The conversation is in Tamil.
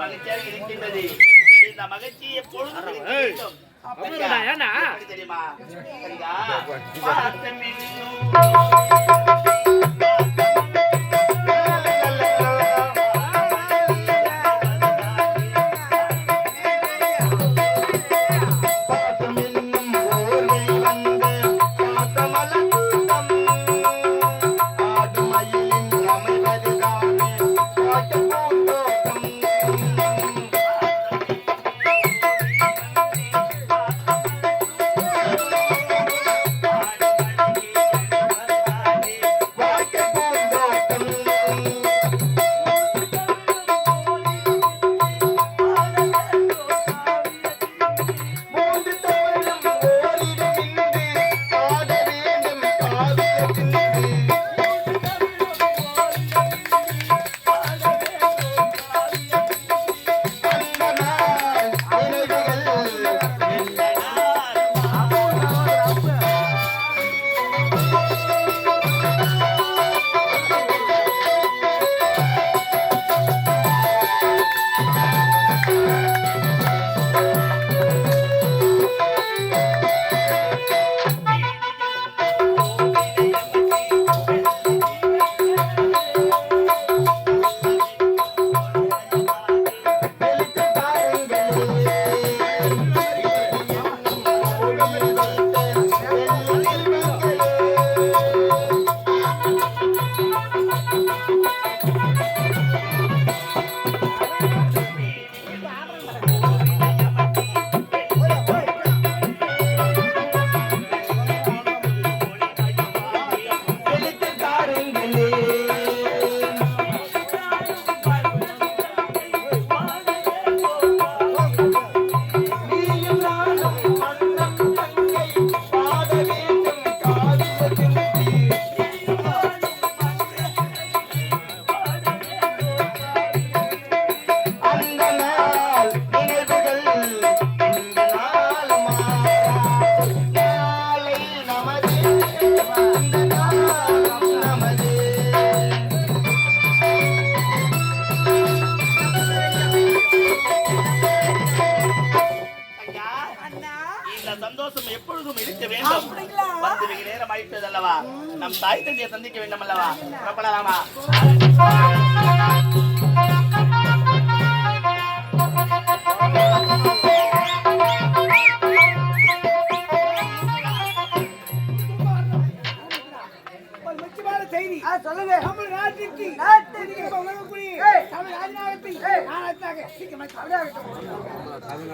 மகிழ்ச்சியாக இருக்கின்றது இந்த மகிழ்ச்சி தெரியுமா Thank you. இந்த சந்தோஷம் எப்பொழுதும் இருக்க வேண்டும்? வந்து வெகு நேரம் ஆயிட்டது அல்லவா நம் தாய் தந்தையை சந்திக்க வேண்டும் அல்லவா புறப்படலாமா? செய்தி சொல்லுங்க தமிழ் நாட்டிற்கு நாட்டிற்கு. ஏய். தமிழ் ராஜநாயகத்தை ஏய். நாளத்தாக சீக்கிரமா அப்படியே ஆகட்டும்.